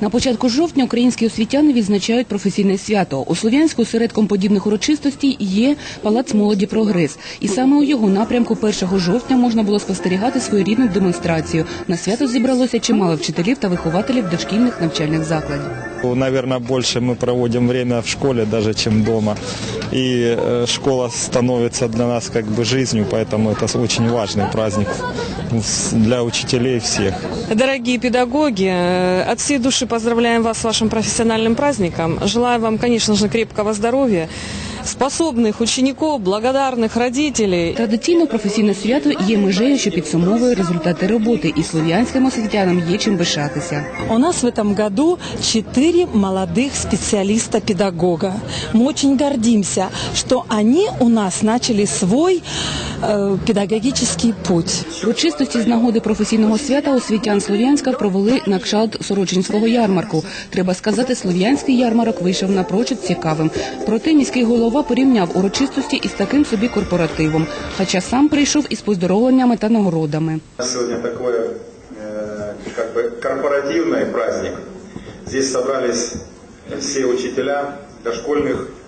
На початку жовтня українські освітяни відзначають професійне свято. У Слов'янську середком подібних урочистостей є палац молоді Прогрес. І саме у його напрямку 1 жовтня можна було спостерігати своєрідну демонстрацію. На свято зібралося чимало вчителів та вихователів дошкільних навчальних закладів. Наверное, больше мы проводим время в школе даже, чем дома. И э, школа становится для нас как бы жизнью, поэтому это очень важный праздник с- для учителей всех. Дорогие педагоги, э, от всей души поздравляем вас с вашим профессиональным праздником. Желаю вам, конечно же, крепкого здоровья, способных учеников, благодарных родителей. Традиційно професійне свято є межею, що підсумовує результати роботи, і слов'янським освітянам є чим пишатися. У нас в этом году четыре молодых специалиста-педагога. Мы очень гордимся, что они у нас начали свой э, педагогический путь. Урочистості з нагоди професійного свята освітян Слов'янська провели на кшалт Сорочинського ярмарку. Треба сказати, слов'янський ярмарок вийшов напрочуд цікавим. Проте міський голова порівняв урочистості із таким собі корпоративом, хоча сам прийшов із поздоровленнями та нагородами. У нас сегодня такой э, как бы корпоративный праздник. Здесь собрались все учителя дошкольных, преподаватели дошкольных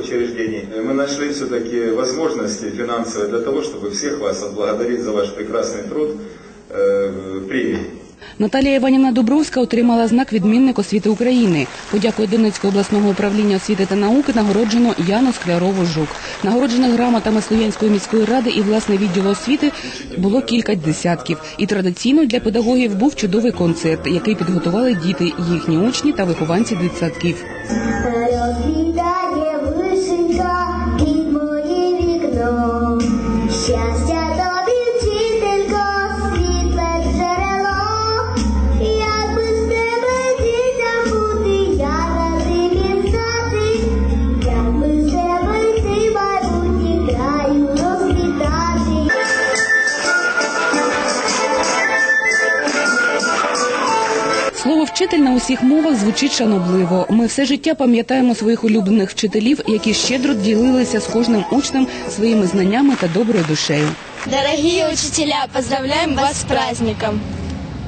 учреждений. И Мы нашли все-таки возможности финансовые для того, чтобы всех вас отблагодарить за ваш прекрасный труд э, премией. Наталія Іванівна Дубровська отримала знак відмінник освіти України. Подякою Донецького обласного управління освіти та науки нагороджено Яну Склярову Жук. Нагороджених грамотами Слов'янської міської ради і власне відділу освіти було кілька десятків. І традиційно для педагогів був чудовий концерт, який підготували діти, їхні учні та вихованці дитсадків. Слово вчитель на усіх мовах звучить шанобливо. Ми все життя пам'ятаємо своїх улюблених вчителів, які щедро ділилися з кожним учнем своїми знаннями та доброю душею. Дорогі учителя, поздравляємо вас з праздником!